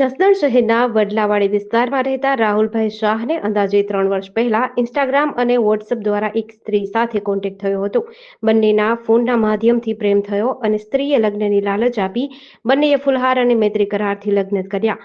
જસદણ શહેરના વડલાવાડી વિસ્તારમાં રહેતા રાહુલભાઈ શાહને અંદાજે ત્રણ વર્ષ પહેલા ઇન્સ્ટાગ્રામ અને વોટ્સઅપ દ્વારા એક સ્ત્રી સાથે કોન્ટેક્ટ થયો હતો. બંનેના ફોનના માધ્યમથી પ્રેમ થયો અને સ્ત્રીએ લગ્નની લાલચ આપી બંનેએ ફુલહાર અને મૈત્રી કરારથી લગ્ન કર્યા.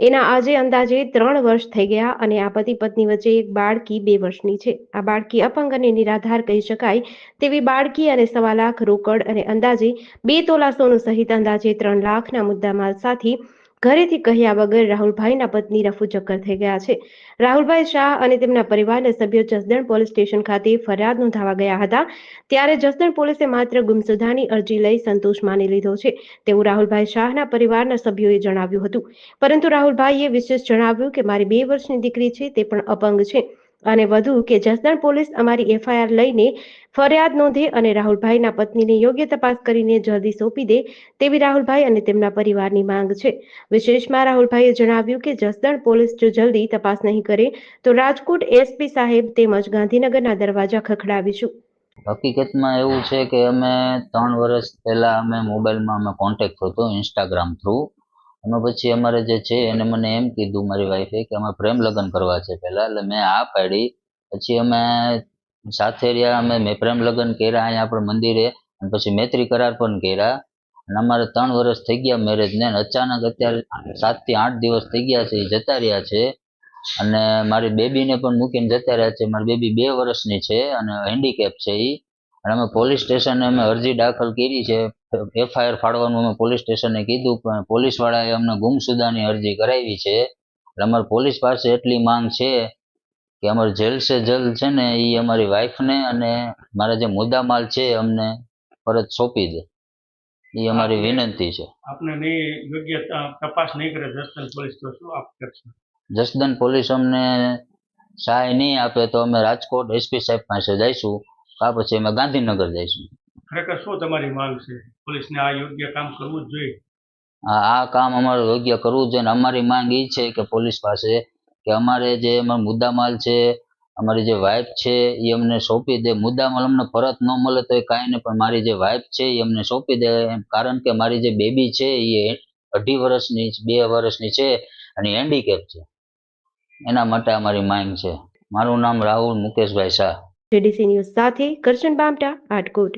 એના આજે અંદાજે ત્રણ વર્ષ થઈ ગયા અને આ પતિ પત્ની વચ્ચે એક બાળકી બે વર્ષની છે. આ બાળકી અપંગ અને નિરાધાર કહી શકાય તેવી બાળકી અને સવા લાખ રોકડ અને અંદાજે બે તોલા સોનું સહિત અંદાજે ત્રણ લાખના મુદ્દામાલ સાથે ઘરેથી કહ્યા વગર રાહુલભાઈના પત્ની રફુ ચક્કર થઈ ગયા છે. રાહુલભાઈ શાહ અને તેમના પરિવારના સભ્યો જસદણ પોલીસ સ્ટેશન ખાતે ફરિયાદ નોંધાવા ગયા હતા. ત્યારે જસદણ પોલીસે માત્ર ગુમસુધાની અરજી લઈ સંતોષ માની લીધો છે. તેવું રાહુલભાઈ શાહના પરિવારના સભ્યોએ જણાવ્યું હતું. પરંતુ રાહુલભાઈએ વિશેષ જણાવ્યું કે, મારી બે વર્ષની દીકરી છે, તે પણ અપંગ છે. અને વધુ કે જસદણ પોલીસ અમારી એફઆઈઆર લઈને ફરિયાદ નોંધે અને રાહુલભાઈના પત્નીને યોગ્ય તપાસ કરીને જલ્દી સોંપી દે તેવી રાહુલભાઈ અને તેમના પરિવારની માંગ છે. વિશેષમાં રાહુલભાઈએ જણાવ્યું કે જસદણ પોલીસ જો જલ્દી તપાસ નહીં કરે, તો રાજકોટ એસપી સાહેબ તેમજ ગાંધીનગરના દરવાજા ખખડાવીશું. હકીકતમાં એવું છે કે અમે ત્રણ વર્ષ પહેલા અમે મોબાઈલમાં અમે કોન્ટેક્ટ થયો હતો ઇન્સ્ટાગ્રામ થ્રુ અમે પછી અમારે જે છે, એને મને એમ કીધું મારી વાઈફે કે અમે પ્રેમ લગ્ન કરવા છે પહેલા, એટલે મેં આ પાડી. પછી અમે સાથે રહ્યા અમે મેં પ્રેમ લગ્ન કર્યા અહીંયા આપણે મંદિરે, અને પછી મૈત્રી કરાર પણ કર્યા. અને અમારે ત્રણ વર્ષ થઈ ગયા મેરેજને અચાનક અત્યારે સાતથી આઠ દિવસ થઈ ગયા છે, એ જતા રહ્યા છે. અને મારી બેબીને પણ મૂકીને જતા રહ્યા છે. મારી બેબી બે વર્ષની છે અને હેન્ડીકેપ છે એ અને અમે પોલીસ સ્ટેશને અમે અરજી દાખલ કરી છે. એફઆઈઆર ફાડવાનું અમે પોલીસ સ્ટેશને કીધું પણ પોલીસવાળાએ અમને ગુમસુદાની અરજી કરાવી છે. એટલે અમારી પોલીસ પાસે એટલી માંગ છે કે અમારે જેલ સે જલ્દ છે ને એ અમારી વાઈફને અને મારા જે મુદ્દામાલ છે અમને પરત સોંપી દે. એ અમારી વિનંતી છે. આપને નહીં યોગ્ય તપાસ નહીં કરે જસદન પોલીસ તો શું આપ કરશો? જસદન પોલીસ અમને સહાય નહીં આપે તો અમે રાજકોટ એસપી સાહેબ પાસે જઈશું કા પછી અમે ગાંધીનગર જઈશું. ખરેખર શું તમારી માંગ છે? પોલીસને આ યોગ્ય કામ કરવું જ જોઈએ. આ કામ અમારે યોગ્ય કરવું જોઈએ અને અમારી માંગ એ છે કે પોલીસ પાસે કે અમારે જે અમારો મુદ્દામાલ છે અમારી જે વાઇફ છે એ અમને સોંપી દે. મુદ્દામાલ અમને પરત ન મળે તો એ કાંઈ નહીં પણ મારી જે વાઇફ છે એ અમને સોંપી દે. એમ કારણ કે મારી જે બેબી છે એ અઢી વર્ષની બે વર્ષની છે અને હેન્ડીકેપ છે. એના માટે અમારી માંગ છે. મારું નામ રાહુલ મુકેશભાઈ શાહ. જેડીસી ન્યૂઝ સાથે કરશન બામટા આટકોટ.